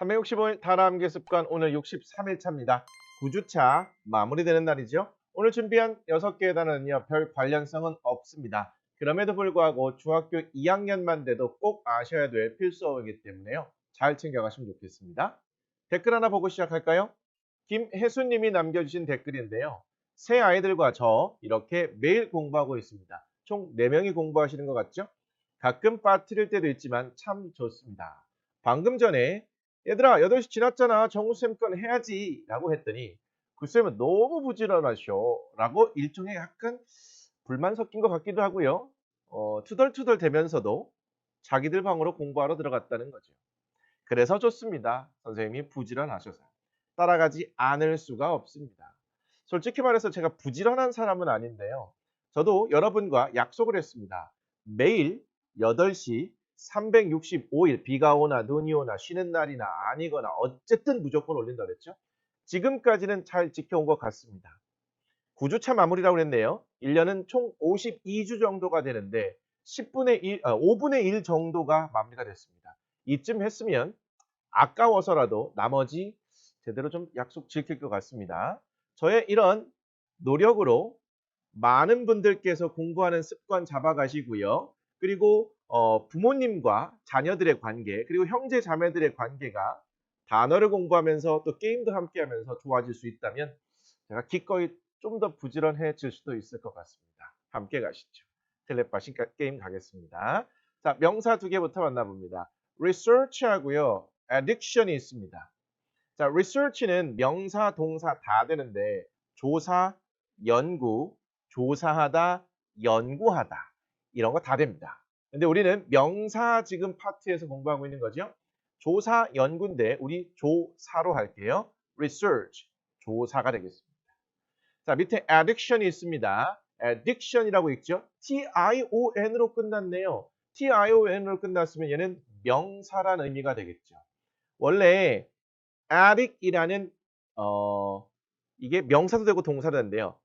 365일 다람기 습관 오늘 63일 차입니다. 9주차 마무리되는 날이죠. 오늘 준비한 6개의 단어는요. 별 관련성은 없습니다. 그럼에도 불구하고 중학교 2학년만 돼도 꼭 아셔야 될 필수어이기 때문에요. 잘 챙겨가시면 좋겠습니다. 댓글 하나 보고 시작할까요? 김혜수님이 남겨주신 댓글인데요. 새 아이들과 저 이렇게 매일 공부하고 있습니다. 총 4명이 공부하시는 것 같죠? 가끔 빠뜨릴 때도 있지만 참 좋습니다. 방금 전에 얘들아 8시 지났잖아 정우쌤 건 해야지 라고 했더니 그 쌤은 너무 부지런하셔 라고 일종의 약간 불만 섞인 것 같기도 하고요. 어, 투덜투덜 대면서도 자기들 방으로 공부하러 들어갔다는 거죠. 그래서 좋습니다. 선생님이 부지런하셔서 따라가지 않을 수가 없습니다. 솔직히 말해서 제가 부지런한 사람은 아닌데요. 저도 여러분과 약속을 했습니다. 매일 8시 365일 비가 오나 눈이 오나 쉬는 날이나 아니거나 어쨌든 무조건 올린다 그랬죠. 지금까지는 잘 지켜온 것 같습니다. 9주차 마무리라고 그랬네요. 1년은 총 52주 정도가 되는데 10분의 1, 아, 5분의 1 정도가 마무리가 됐습니다. 이쯤 했으면 아까워서라도 나머지 제대로 좀 약속 지킬 것 같습니다. 저의 이런 노력으로 많은 분들께서 공부하는 습관 잡아가시고요. 그리고 어, 부모님과 자녀들의 관계, 그리고 형제 자매들의 관계가 단어를 공부하면서 또 게임도 함께 하면서 좋아질 수 있다면 제가 기꺼이 좀 더 부지런해질 수도 있을 것 같습니다. 함께 가시죠. 텔레파시 게임 가겠습니다. 자, 명사 두 개부터 만나봅니다. research하고요. addiction이 있습니다. 자, research는 명사, 동사 다 되는데 조사, 연구, 조사하다, 연구하다 이런 거 다 됩니다. 근데 우리는 명사 지금 파트에서 공부하고 있는 거죠. 조사, 연구인데 우리 조사로 할게요. research, 조사가 되겠습니다. 자, 밑에 addiction이 있습니다. addiction이라고 있죠. T-I-O-N으로 끝났네요. T-I-O-N으로 끝났으면 얘는 명사라는 의미가 되겠죠. 원래 addict이라는 어 이게 명사도 되고 동사도 되는데요.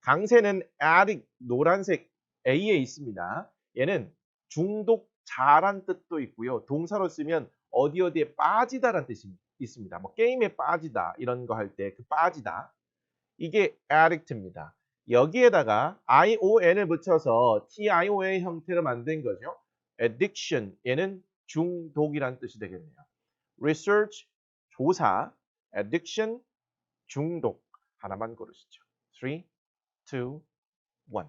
강세는 addict 노란색 A에 있습니다. 얘는 중독자란 뜻도 있고요. 동사로 쓰면 어디 어디에 빠지다라는 뜻이 있습니다. 뭐 게임에 빠지다 이런 거 할 때 그 빠지다. 이게 addict입니다. 여기에다가 ion을 붙여서 tion 형태로 만든 거죠. addiction 얘는 중독이란 뜻이 되겠네요. research 조사, addiction 중독 하나만 고르시죠. 3, 2, 1.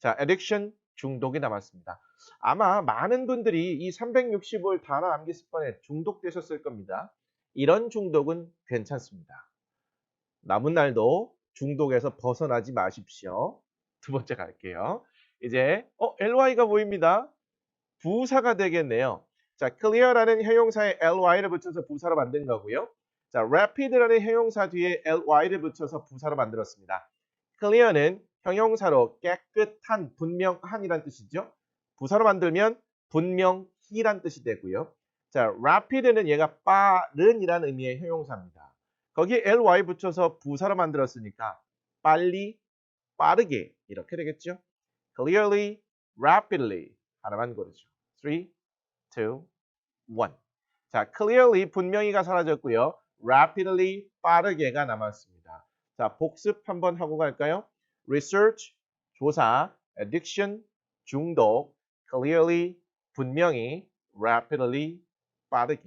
자, addiction 중독이 남았습니다. 아마 많은 분들이 이 365일 단어 암기 습관에 중독되셨을 겁니다. 이런 중독은 괜찮습니다. 남은 날도 중독에서 벗어나지 마십시오. 두 번째 갈게요. 이제 어 ly가 보입니다. 부사가 되겠네요. 자, clear라는 형용사에 ly를 붙여서 부사로 만든 거고요. 자, rapid라는 형용사 뒤에 ly를 붙여서 부사로 만들었습니다. clear는 형용사로 깨끗한, 분명한이란 뜻이죠. 부사로 만들면 분명히란 뜻이 되고요. 자, rapid는 얘가 빠른이라는 의미의 형용사입니다. 거기에 ly 붙여서 부사로 만들었으니까 빨리, 빠르게 이렇게 되겠죠. clearly, rapidly 하나만 고르죠. 3, 2, 1. 자, clearly 분명히가 사라졌고요. rapidly 빠르게가 남았습니다. 자, 복습 한번 하고 갈까요? research 조사, addiction 중독, clearly 분명히, rapidly 빠르게.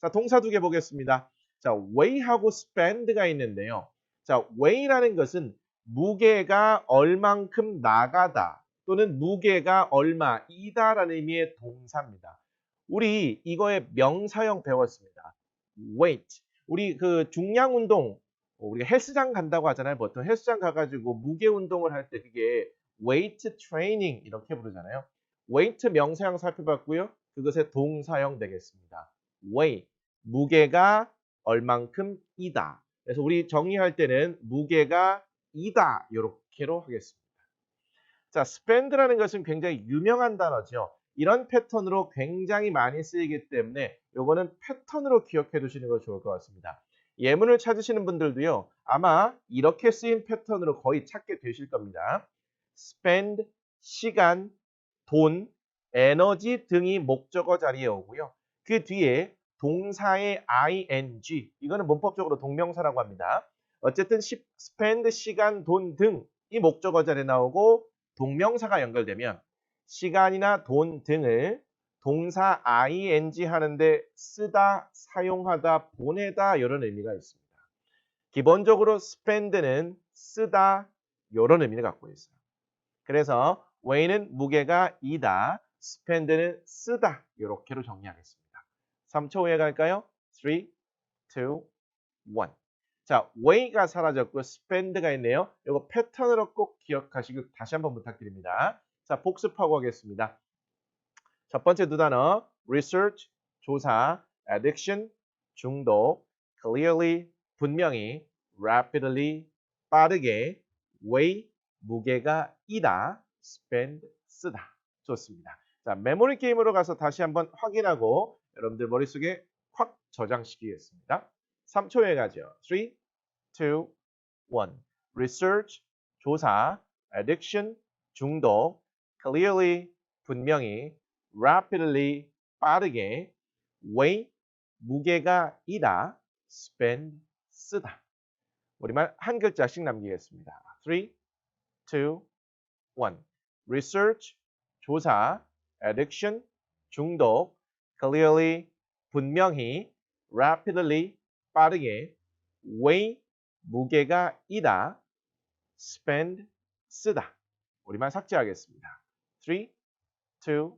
자, 동사 두 개 보겠습니다. 자, weigh하고 spend가 있는데요. 자, weigh라는 것은 무게가 얼만큼 나가다 또는 무게가 얼마이다라는 의미의 동사입니다. 우리 이거의 명사형 배웠습니다. weight. 우리 그 중량 운동 우리가 헬스장 간다고 하잖아요. 보통 헬스장 가가지고 무게 운동을 할 때 그게 weight training 이렇게 부르잖아요. Weight 명사형 살펴봤고요. 그것의 동사형 되겠습니다. weigh 무게가 얼만큼 이다. 그래서 우리 정의할 때는 무게가 이다 이렇게로 하겠습니다. 자, spend라는 것은 굉장히 유명한 단어죠. 이런 패턴으로 굉장히 많이 쓰이기 때문에 요거는 패턴으로 기억해 두시는 거 좋을 것 같습니다. 예문을 찾으시는 분들도요. 아마 이렇게 쓰인 패턴으로 거의 찾게 되실 겁니다. spend, 시간, 돈, 에너지 등이 목적어 자리에 오고요. 그 뒤에 동사의 ing 이거는 문법적으로 동명사라고 합니다. 어쨌든 시, spend 시간, 돈 등이 목적어 자리에 나오고 동명사가 연결되면 시간이나 돈 등을 동사 ing 하는데 쓰다, 사용하다, 보내다 이런 의미가 있습니다. 기본적으로 spend는 쓰다 이런 의미를 갖고 있어요. 그래서 weigh는 무게가 이다, spend는 쓰다 이렇게로 정리하겠습니다. 3초 후에 갈까요? 3, 2, 1. 자, weigh가 사라졌고 spend가 있네요. 이거 패턴으로 꼭 기억하시고 다시 한번 부탁드립니다. 자, 복습하고 하겠습니다. 첫 번째 두 단어 research 조사, addiction 중독, clearly 분명히, rapidly 빠르게, weigh 무게가 이다, spend 쓰다. 좋습니다. 자, 메모리 게임으로 가서 다시 한번 확인하고 여러분들 머릿속에 확 저장시키겠습니다. 3초에 가죠. 3, 2, 1. research 조사, addiction 중독, clearly 분명히, rapidly 빠르게, weigh 무게가 이다, spend 쓰다. 우리말 한 글자씩 남기겠습니다. 3, 2, 1. Research 조사, addiction 중독, clearly 분명히, rapidly 빠르게, weigh 무게가 이다, spend 쓰다. 우리말 삭제하겠습니다. 3, 2,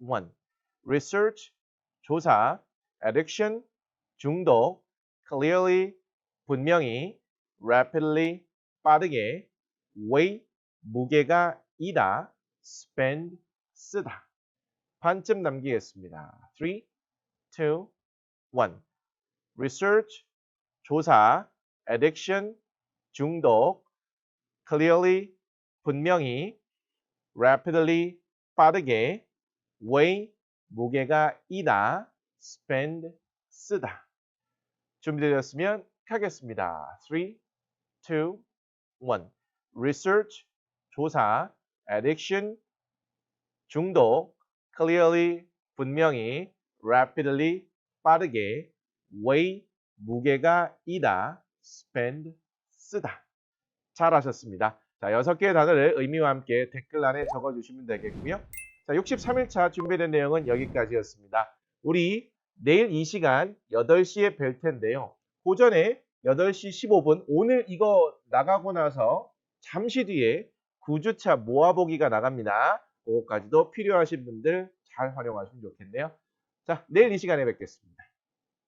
1. research 조사, addiction 중독, clearly 분명히, rapidly 빠르게, weigh 무게가 이다, spend 쓰다. 반쯤 남기겠습니다. 3, 2, 1. research 조사, addiction 중독, clearly 분명히, rapidly 빠르게, weigh 무게가 이다, spend 쓰다. 준비되셨으면 하겠습니다. 3, 2, 1. research 조사, addiction 중독, clearly 분명히, rapidly 빠르게, weigh 무게가 이다, spend 쓰다. 잘하셨습니다. 자, 여섯 개의 단어를 의미와 함께 댓글란에 적어주시면 되겠고요. 자, 63일차 준비된 내용은 여기까지였습니다. 우리 내일 이 시간 8시에 뵐 텐데요. 오전에 8시 15분 오늘 이거 나가고 나서 잠시 뒤에 9주차 모아보기가 나갑니다. 그거까지도 필요하신 분들 잘 활용하시면 좋겠네요. 자, 내일 이 시간에 뵙겠습니다.